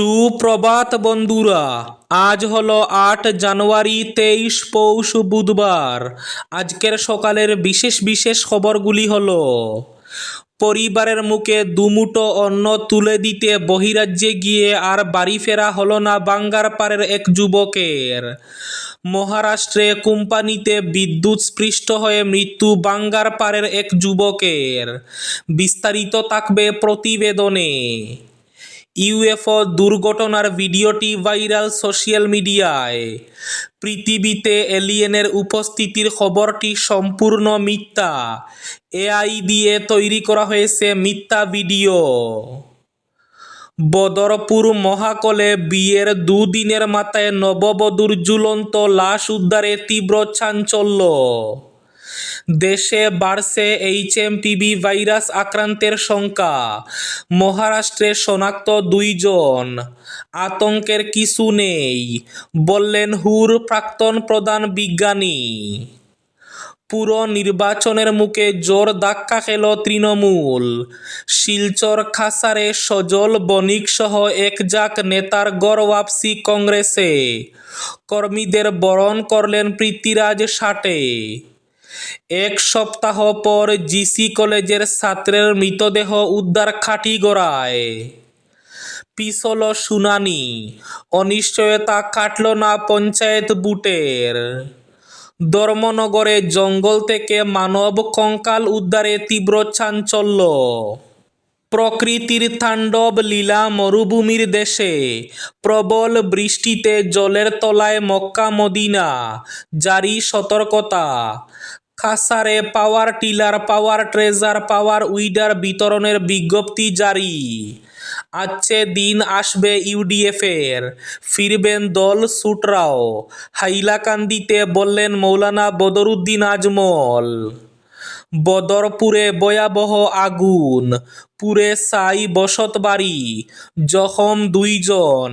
সুপ্রভাত বন্ধুরা, আজ হলো আট জানুয়ারি তেইশ পৌষ বুধবার। আজকের সকালের বিশেষ বিশেষ খবরগুলি হলো, পরিবারের মুখে দুমুটো অন্ন তুলে দিতে বহিরাজ্যে গিয়ে আর বাড়ি ফেরা হলো না বাঙ্গারপাড়ের এক যুবকের। মহারাষ্ট্রে কোম্পানিতে বিদ্যুৎ স্পৃষ্ট হয়ে মৃত্যু বাঙ্গারপাড়ের এক যুবকের। বিস্তারিত থাকবে প্রতিবেদনে। ইউএফও দুর্ঘটনার ভিডিওটি ভাইরাল সোশ্যাল মিডিয়ায়। পৃথিবীতে এলিয়েনের উপস্থিতির খবরটি সম্পূর্ণ মিথ্যা। এআই দিয়ে তৈরি করা হয়েছে মিথ্যা ভিডিও। বদরপুর মহাকলে বিয়ের দুদিনের মাথায় নববধূর ঝুলন্ত লাশ উদ্ধারে তীব্র চাঞ্চল্য। দেশে বাড়ছে এইচএমপিভি ভাইরাস আক্রান্তের সংখ্যা। মহারাষ্ট্রে শনাক্ত দুইজন। আতঙ্কের কিছু নেই, বললেন হুর প্রাক্তন প্রধান বিজ্ঞানী। পুরো নির্বাচনের মুখে জোর ধাক্কা খেল তৃণমূল। শিলচর খাসারে সজল বণিক সহ একজাক নেতার গড় ওয়াপসি কংগ্রেসে। কর্মীদের বরণ করলেন পৃথ্বীরাজ সাটে এক সপ্তাহ পর জিসি কলেজের ছাত্রের মৃতদেহ উদ্ধার খাটিগড়ায় পিছল শুনানি, অনিশ্চয়তা কাটল না পঞ্চায়েত বুটের। ধর্মনগরে জঙ্গল থেকে মানব কঙ্কাল উদ্ধারে তীব্র চাঞ্চল্য। প্রকৃতির তাণ্ডব লীলা মরুভূমির দেশে, প্রবল বৃষ্টিতে জলের তলায় মক্কা মদিনা, জারি সতর্কতা। খাসারে power tiller, power thresher, power weeder বিতরণের বিজ্ঞপ্তি জারি। আজকে দিন আসবে ইউডিএফের। ফিরবেন দল সুটরাও। হাইলাকান্দিতে বললেন মৌলানা বদরুদ্দিন আজমল। বদরপুরে ভয়াবহ আগুন। পুরে সাই বসতবাড়ি। জখম দুইজন।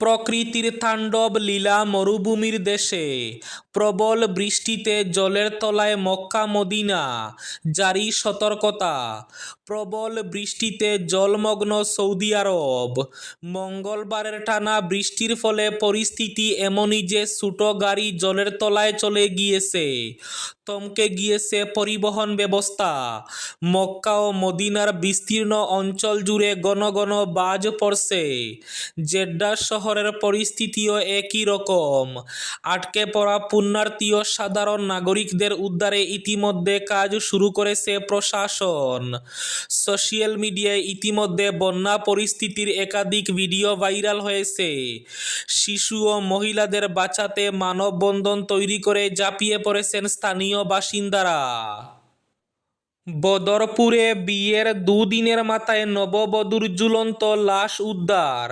প্রকৃতির তাণ্ডব লীলা মরুভূমির দেশে। প্রবল বৃষ্টিতে জলের তলায় মক্কা মদিনা জারি সতর্কতা। প্রবল বৃষ্টিতে জলমগ্ন সৌদি আরব। মঙ্গলবারের টানা বৃষ্টির ফলে পরিস্থিতি এমনই যে ছোটো গাড়ি জলের তলায় চলে গিয়েছে, থমকে গিয়েছে পরিবহন ব্যবস্থা। মক্কা ও মদিনার বিস্তীর্ণ অঞ্চল জুড়ে ঘন ঘন বাজ পড়ছে। জেড্ডা শহরের পরিস্থিতিও একই রকম। আটকে পড়া পুণ্যার্থী সাধারণ নাগরিকদের উদ্ধারে ইতিমধ্যে কাজ শুরু করেছে প্রশাসন। সোশ্যাল মিডিয়ায় ইতিমধ্যে বন্যা পরিস্থিতির একাধিক ভিডিও ভাইরাল হয়েছে। শিশু ও মহিলাদের বাঁচাতে মানববন্ধন তৈরি করে ঝাঁপিয়ে পড়েছেন স্থানীয় বাসিন্দারা। বদরপুরে বিয়ের দুদিনের মাথায় নববধূর ঝুলন্ত লাশ উদ্ধার।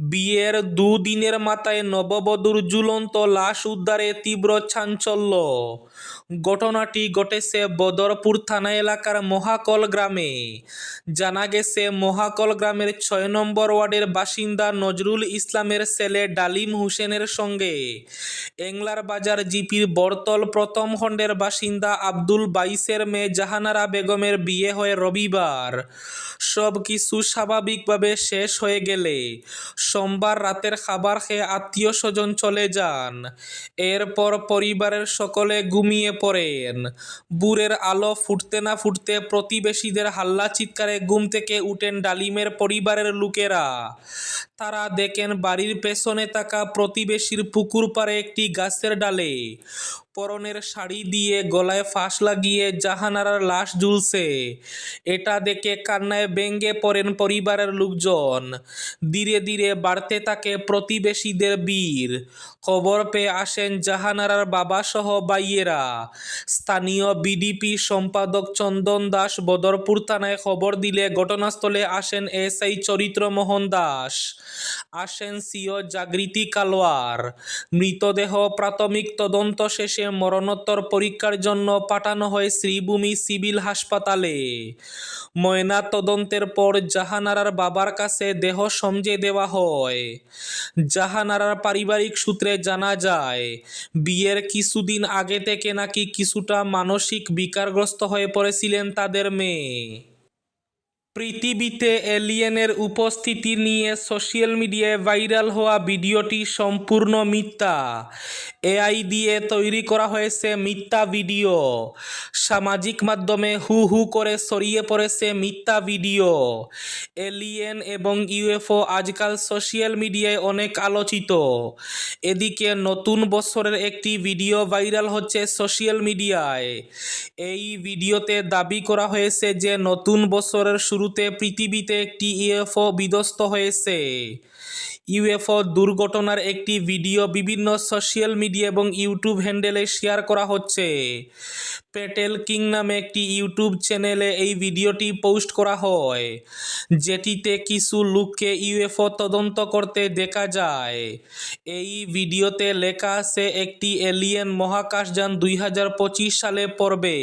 বিয়ের দুদিনের মাথায় নববধূর ঝুলন্ত লাশ উদ্ধারে তীব্র চাঞ্চল্য। ঘটনাটি ঘটেছে বদরপুর থানা এলাকার মহাকল গ্রামে। জানা গেছে, মহাকল গ্রামের ছয় নম্বর ওয়ার্ডের বাসিন্দা নজরুল ইসলামের ছেলে ডালিম হোসেনের সঙ্গে এংলার বাজার জিপির বরতল প্রথম খণ্ডের বাসিন্দা আব্দুল বাইসের মেয়ে জাহানারা বেগমের বিয়ে হয় রবিবার। সব কিছু স্বাভাবিকভাবে শেষ হয়ে গেলে সোমবার রাতের খাবার খেয়ে আত্মীয় স্বজন চলে যান। এরপর পরিবারের সকলে ঘুমিয়ে পড়েন। বুরের আলো ফুটতে না ফুটতে প্রতিবেশীদের হাল্লা চিৎকারে ঘুম থেকে উঠেন ডালিমের পরিবারের লোকেরা। তারা দেখেন বাড়ির পেছনে থাকা প্রতিবেশীর পুকুর পাড়ে একটি গাছের ডালে। পরনের শাড়ি দিয়ে গলায় ফাঁস লাগিয়ে জাহানারার লাশ ঝুলছে। এটা দেখে কান্নায় ব্যঙ্গে পড়েন পরিবারের লোকজন। ধীরে ধীরে বাড়তে থাকে প্রতিবেশীদের বীর। খবর পেয়ে আসেন জাহানারার বাবা সহ বাইয়েরা। স্থানীয় বিডিপি সম্পাদক চন্দন দাস বদরপুর থানায় খবর দিলে ঘটনাস্থলে আসেন এসআই চরিত্রমোহন দাস। আসেন সিও জাগৃতি কালোয়ার। মৃতদেহ প্রাথমিক তদন্ত শেষে মরণোত্তর পরীক্ষার জন্য পাঠানো হয় শ্রীভূমি সিভিল হাসপাতালে। ময়না তদন্তের পর জাহানারার বাবার কাছে দেহ সমঝে দেওয়া হয়। জাহানারার পারিবারিক সূত্রে জানা যায়, বিয়ের কিছুদিন আগে থেকে নাকি কিছুটা মানসিক বিকারগ্রস্ত হয়ে পড়েছিলেন তাদের মেয়ে। পৃথিবীতে এলিয়েনের উপস্থিতি নিয়ে সোশ্যাল মিডিয়ায় ভাইরাল হওয়া ভিডিওটি সম্পূর্ণ মিথ্যা। এআই দিয়ে তৈরি করা হয়েছে মিথ্যা ভিডিও। সামাজিক মাধ্যমে হু হু করে ছড়িয়ে পড়েছে মিথ্যা ভিডিও। এলিয়েন এবং ইউএফও আজকাল সোশ্যাল মিডিয়ায় অনেক আলোচিত। এদিকে নতুন বছরের একটি ভিডিও ভাইরাল হচ্ছে সোশ্যাল মিডিয়ায়। এই ভিডিওতে দাবি করা হয়েছে যে নতুন বছরের শুরুতে পৃথিবীতে একটি ইউএফও বিধ্বস্ত হয়েছে। ইউএফও দুর্ঘটনার একটি ভিডিও বিভিন্ন সোশ্যাল মিডিয়া এবং ইউটিউব হ্যান্ডেলে শেয়ার করা হচ্ছে। পেটেল কিং নামে একটি ইউটিউব চ্যানেলে এই ভিডিওটি পোস্ট করা হয়, যেটিতে কিছু লোককে ইউএফও তদন্ত করতে দেখা যায়। এই ভিডিওতে লেখা আছে, একটি এলিয়েন মহাকাশযান দুই হাজার পঁচিশ সালে পড়বে।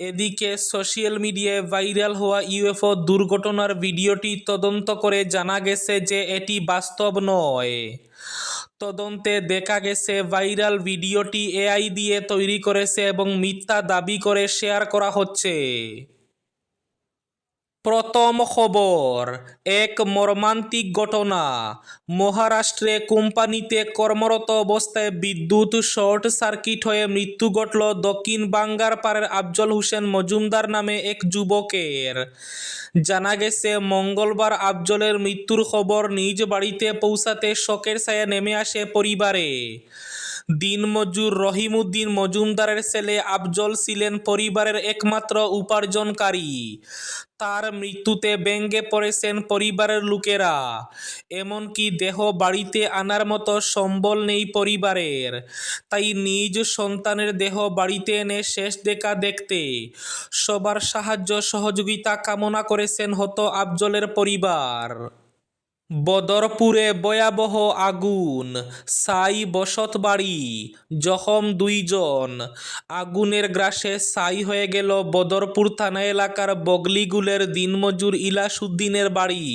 এদিকে সোশ্যাল মিডিয়ায় ভাইরাল হওয়া ইউএফও দুর্ঘটনার ভিডিওটি তদন্ত করে জানা গেছে যে এটি বাস্তব নয়। তদন্তে দেখা গেছে, ভাইরাল ভিডিওটি এআই দিয়ে তৈরি করেছে এবং মিথ্যা দাবি করে শেয়ার করা হচ্ছে। প্রথম খবর, এক মর্মান্তিক ঘটনা। মহারাষ্ট্রে কোম্পানিতে কর্মরত অবস্থায় বিদ্যুৎ শর্ট সার্কিট হয়ে মৃত্যু ঘটল দক্ষিণ বাঙ্গারপাড়ের আফজল হোসেন মজুমদার নামে এক যুবকের। জানা গেছে, মঙ্গলবার আফজলের মৃত্যুর খবর নিজ বাড়িতে পৌঁছাতে শোকের ছায়া নেমে আসে পরিবারে। দিনমজুর রহিমউদ্দিন মজুমদারের ছেলে আফজল ছিলেন পরিবারের একমাত্র উপার্জনকারী। তার মৃত্যুতে ব্যঙ্গে পড়েছেন পরিবারের লোকেরা। এমনকি দেহ বাড়িতে আনার মতো সম্বল নেই পরিবারের। তাই নিজ সন্তানের দেহ বাড়িতে এনে শেষ দেখা দেখতে সবার সাহায্য সহযোগিতা কামনা করেছেন হত আফজলের পরিবার। বদরপুরে ভয়াবহ আগুন, সাই বসত বাড়ি জখম দুইজন। আগুনের গ্রাসে সাই হয়ে গেল বদরপুর থানা এলাকার বগলিগুলের দিনমজুর ইলাসুদ্দিনের বাড়ি।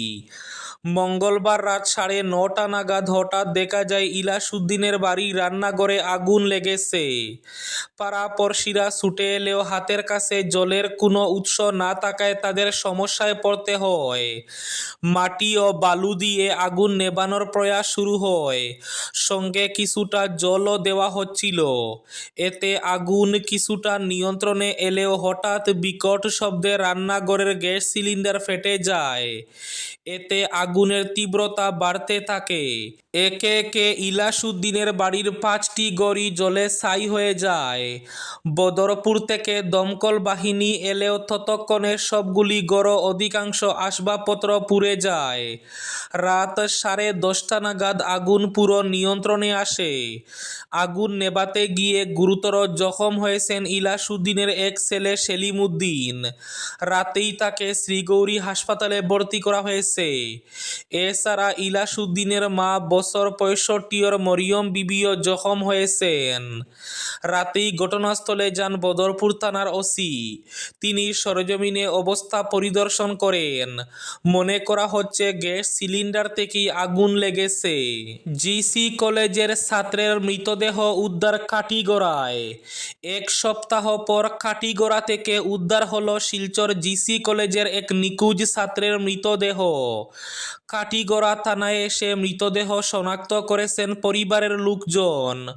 মঙ্গলবার রাত সাড়ে নটা নাগাদ হঠাৎ দেখা যায় ইলাসুদ্দিনের বাড়ি রান্নাঘরে আগুন লেগেছে। পাড়াপড়শিরা ছুটে এলেও হাতের কাছে জলের কোনো উৎস না থাকায় তাদের সমস্যায় পড়তে হয়। মাটি ও বালু দিয়ে আগুন নেবানোর প্রয়াস শুরু হয়। সঙ্গে কিছুটা জলও দেওয়া হচ্ছিল। এতে আগুন কিছুটা নিয়ন্ত্রণে এলেও হঠাৎ বিকট শব্দে রান্নাঘরের গ্যাস সিলিন্ডার ফেটে যায়। এতে আগুনের তীব্রতা বাড়তে থাকে। একে একে ইলাসুদ্দিনের বাড়ির পাঁচটি গড়ি জলে ছাই হয়ে যায়। বদরপুর থেকে দমকল বাহিনী এলেও ততক্ষণে সবগুলি গড় অধিকাংশ আসবাবপত্র পুড়ে যায়। রাত সাড়ে দশটা নাগাদ আগুন পুরো নিয়ন্ত্রণে আসে। আগুন নেবাতে গিয়ে গুরুতর জখম হয়েছেন ইলাসুদ্দিনের এক ছেলে সেলিমুদ্দিন রাতেই তাকে শ্রীগৌরী হাসপাতালে ভর্তি করা হয়েছে। এছাড়া ইলাসুদ্দিনের মা বছর পঁয়ষট্টির মরিয়ম বিবিও জখম হয়েছেন। রাতেই ঘটনাস্থলে যান বদরপুর থানার ওসি। তিনি সরজমিনে অবস্থা পরিদর্শন করেন। মনে করা হচ্ছে গ্যাস সিলিন্ডার থেকেই আগুন লেগেছে। জিসি কলেজের ছাত্রের মৃতদেহ উদ্ধার কাটিগড়ায় এক সপ্তাহ পর কাটিগড়া থেকে উদ্ধার হলো শিলচর জিসি কলেজের এক নিখোঁজ ছাত্রের মৃতদেহ। কাটিগড়া থানায় এসে মৃতদেহ শনাক্ত করেছেন পরিবারের লোকজন।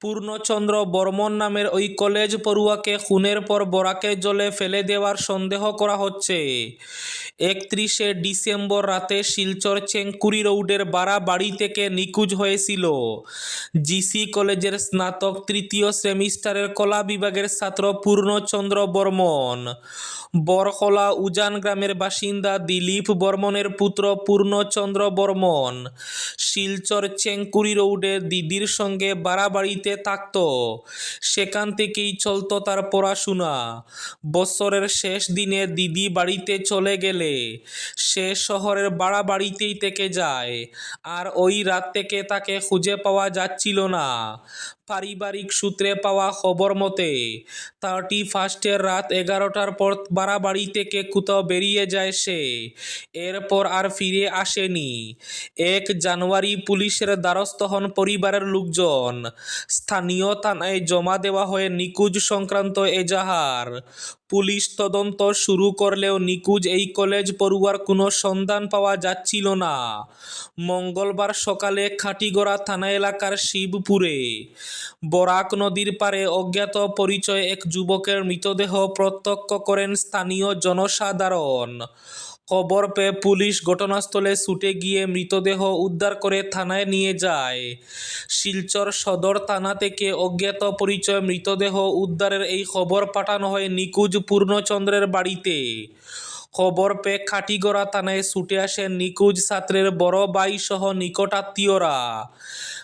পূর্ণচন্দ্র বর্মন নামের ওই কলেজ পড়ুয়াকে খুনের পর বরাকে জলে ফেলে দেওয়ার সন্দেহ করা হচ্ছে। একত্রিশে ডিসেম্বর রাতে শিলচর চেঙ্কুরি রোডের বাড়া বাড়ি থেকে নিখোঁজ হয়েছিল। জিসি কলেজের স্নাতক তৃতীয় সেমিস্টারের কলা বিভাগের ছাত্র পূর্ণচন্দ্র বর্মন। বরকলা উজান গ্রামের বাসিন্দা দিলীপ বর্মনের পুত্র পূর্ণচন্দ্র বর্মন। শিলচর চেঙ্কুরি রোডে দিদির সঙ্গে বাড়াবাড়িতে থাকত। সেখান থেকেই চলত তার পড়াশোনা। বছরের শেষ দিনে দিদি বাড়িতে চলে গেলে সে শহরের বাড়াবাড়িতেই থেকে যায়। আর ওই রাত থেকে তাকে খুঁজে পাওয়া যাচ্ছিল না। পারিবারিক সূত্রে পাওয়া খবর মতে থার্টি ফার্স্টের রাত এগারোটার পর বাড়াবাড়ি থেকে কোথাও বেরিয়ে যায় সে। এরপর আর ফিরে আসেনি। এক জানুয়ারি পুলিশের দ্বারস্থ হন পরিবারের লোকজন। স্থানীয় থানায় জমা দেওয়া হয়ে নিকুজ সংক্রান্ত এজাহার। পুলিশ তদন্ত শুরু করলেও নিখোঁজ এই কলেজ পড়ুয়ার কোনো সন্ধান পাওয়া যাচ্ছিল না। মঙ্গলবার সকালে খাটিগড়া থানা এলাকার শিবপুরে বরাক নদীর পারে অজ্ঞাত পরিচয় এক যুবকের মৃতদেহ প্রত্যক্ষ করেন স্থানীয় জনসাধারণ। খবর পেয়ে পুলিশ ঘটনাস্থলে ছুটে গিয়ে মৃতদেহ উদ্ধার করে থানায় নিয়ে যায়। শিলচর সদর থানা থেকে অজ্ঞাত পরিচয় মৃতদেহ উদ্ধারের এই খবর পাঠানো হয় নিকুজ পূর্ণচন্দ্রের বাড়িতে। খবর পেয়ে খাটিগড়া থানায় ছুটে আসেন নিকুজ ছাত্রের বড় ভাই সহ নিকটাত্মীয়রা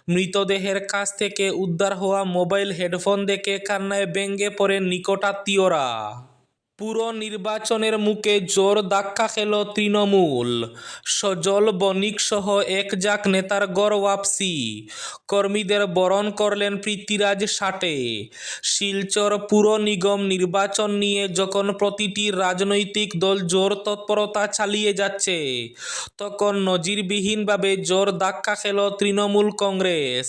মৃতদেহের কাছ থেকে উদ্ধার হওয়া মোবাইল হেডফোন দেখে কান্নায় ব্যঙ্গে পড়েন নিকটাত্মীয়রা পুরো নির্বাচনের মুখে জোর ধাক্কা খেল তৃণমূল। সজল বণিক সহ একজাক নেতার গড় ওয়াপসি। কর্মীদের বরণ করলেন পৃথ্বীরাজ সাটে। শিলচর পুর নিগম নির্বাচন নিয়ে যখন প্রতিটি রাজনৈতিক দল জোর তৎপরতা চালিয়ে যাচ্ছে, তখন নজিরবিহীনভাবে জোর ধাক্কা খেল তৃণমূল কংগ্রেস।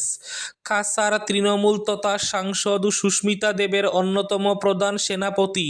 কাসার তৃণমূল তথা সাংসদ সুস্মিতা দেবের অন্যতম প্রধান সেনাপতি।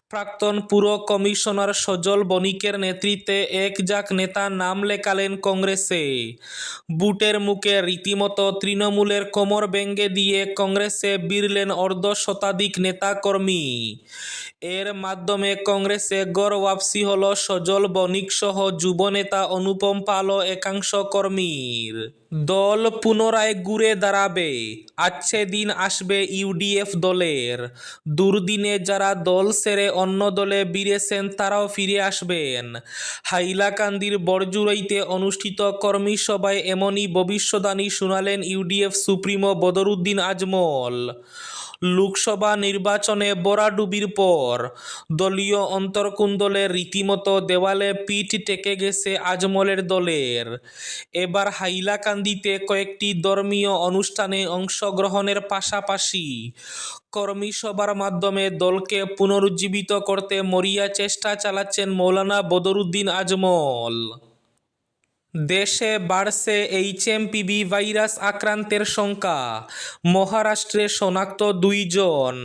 প্রাক্তন পুর কমিশনার সজল বণিকের নেতৃত্বে একজাক নেতা নাম লেখালেন কংগ্রেসে। বুটের মুখে রীতিমতো তৃণমূলের কোমর ব্যঙ্গে দিয়ে কংগ্রেসে বিরলেন অর্ধ শতাধিক নেতাকর্মী। এর মাধ্যমে কংগ্রেসে গড় ওয়াপসি হল সজল বণিক সহ যুবনেতা অনুপম পাল একাংশ কর্মীর। দল পুনরায় ঘুরে দাঁড়াবে আচ্ছে দিন আসবে ইউডিএফ দলের। দুর্দিনে যারা দল সেরে অন্য দলে বিরেছেন, তারাও ফিরে আসবেন। হাইলাকান্দির বরজুরাইতে অনুষ্ঠিত কর্মী সভায় এমনই ভবিষ্যদ্বাণী শুনালেন ইউডিএফ সুপ্রিমো বদরুদ্দিন আজমল। লোকসভা নির্বাচনে বরাডুবির পর দলীয় অন্তর্কুন্দলে রীতিমতো দেওয়ালে পিঠ টেকে গেছে আজমলের দলের। এবার হাইলাকান্দিতে কয়েকটি ধর্মীয় অনুষ্ঠানে অংশগ্রহণের পাশাপাশি কর্মী সভার মাধ্যমে দলকে পুনরুজ্জীবিত করতে মরিয়া চেষ্টা চালাচ্ছেন মৌলানা বদরুদ্দিন আজমল। দেশে বাড়ছে এইচএমপিভি ভাইরাস আক্রান্তের সংখ্যা। মহারাষ্ট্রে শনাক্ত দুইজন,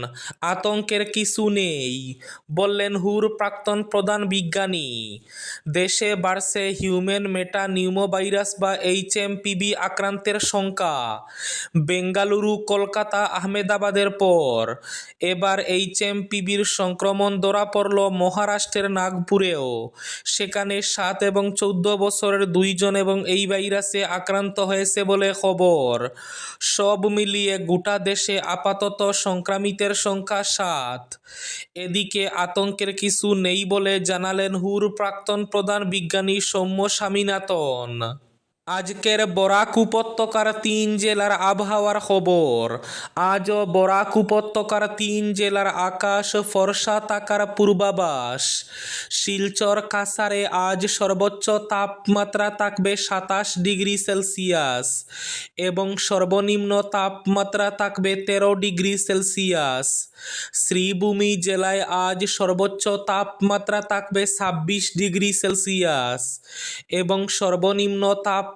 আতঙ্কের কিছু নেই, বললেন হুর প্রাক্তন প্রধান বিজ্ঞানী। দেশে বাড়ছে হিউম্যান মেটা নিউমোভাইরাস বা এইচএমপিভি আক্রান্তের সংখ্যা। বেঙ্গালুরু, কলকাতা, আহমেদাবাদের পর এবার এইচএমপিভির সংক্রমণ ধরা পড়ল মহারাষ্ট্রের নাগপুরেও। সেখানে সাত এবং চৌদ্দ বছরের দুইজন এবং এই ভাইরাসে আক্রান্ত হয়েছে বলে খবর। সব মিলিয়ে গোটা দেশে আপাতত সংক্রামিতের সংখ্যা সাত। এদিকে আতঙ্কের কিছু নেই বলে জানালেন হুর প্রাক্তন প্রধান বিজ্ঞানী সৌম্য স্বামীনাথন। আজকের বরাক উপত্যকার তিন জেলার আবহাওয়ার খবর। আজও বরাক উপত্যকার তিন জেলার আকাশ ফর্সা থাকার পূর্বাভাস। শিলচর কাসারে আজ সর্বোচ্চ তাপমাত্রা থাকবে সাতাশ ডিগ্রি সেলসিয়াস এবং সর্বনিম্ন তাপমাত্রা থাকবে তেরো ডিগ্রি সেলসিয়াস। শ্রীভূমি জেলায় আজ সর্বোচ্চ তাপমাত্রা থাকবে ছাব্বিশ ডিগ্রি সেলসিয়াস এবং সর্বনিম্ন তাপ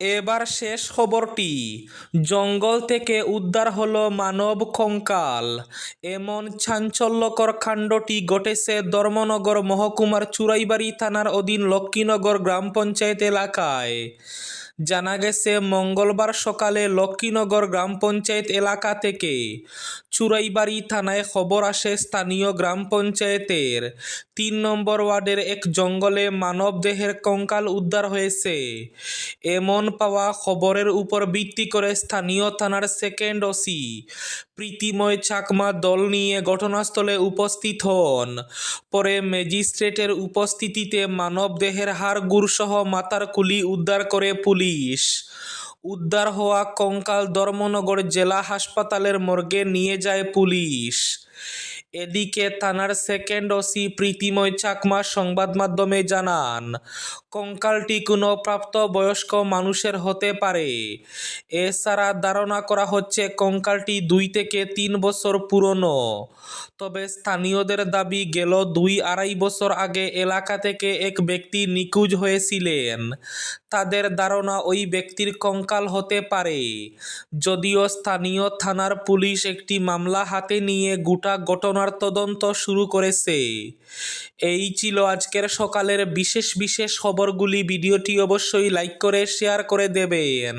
এবার শেষ খবরটি। জঙ্গল থেকে উদ্ধার হল মানব কঙ্কাল। এমন চাঞ্চল্যকর কাণ্ডটি ঘটেছে ধর্মনগর মহকুমার চুরাইবাড়ি থানার অধীন লক্ষ্মীনগর গ্রাম পঞ্চায়েত এলাকায়। জানা গেছে, মঙ্গলবার সকালে লক্ষ্মীনগর গ্রাম পঞ্চায়েত এলাকা থেকে চুরাইবাড়ি থানায় খবর আসে স্থানীয় গ্রাম পঞ্চায়েতের। তিন নম্বর ওয়ার্ডের এক জঙ্গলে মানবদেহের কঙ্কাল উদ্ধার হয়েছে। এমন পাওয়া খবরের উপর ভিত্তি করে স্থানীয় থানার সেকেন্ড ওসি প্রীতিময় চাকমা দল নিয়ে ঘটনাস্থলে উপস্থিত হন। পরে ম্যাজিস্ট্রেটের উপস্থিতিতে মানবদেহের হাড়গুড় সহ মাতার কুলি উদ্ধার করে পুলিশ উদ্ধার হওয়া কঙ্কাল ধর্মনগর জেলা হাসপাতালের মর্গে নিয়ে যায় পুলিশ। এদিকে থানার সেকেন্ড ওসি প্রীতিময় চাকমা সংবাদ মাধ্যমে জানান কঙ্কালটি কোনো প্রাপ্তবয়স্ক মানুষের হতে পারে। এছাড়া ধারণা করা হচ্ছে কঙ্কালটি দুই থেকে তিন বছর পুরনো। তবে স্থানীয়দের দাবি, গেল দুই আড়াই বছর আগে এলাকা থেকে এক ব্যক্তি নিখোঁজ হয়েছিলেন। তাদের ধারণা ওই ব্যক্তির কঙ্কাল হতে পারে। যদিও স্থানীয় থানার পুলিশ একটি মামলা হাতে নিয়ে গোটা ঘটনার তদন্ত শুরু করেছে। এই ছিল আজকের সকালের বিশেষ বিশেষ খবরগুলি। ভিডিওটি অবশ্যই লাইক করে, শেয়ার করে দেবেন।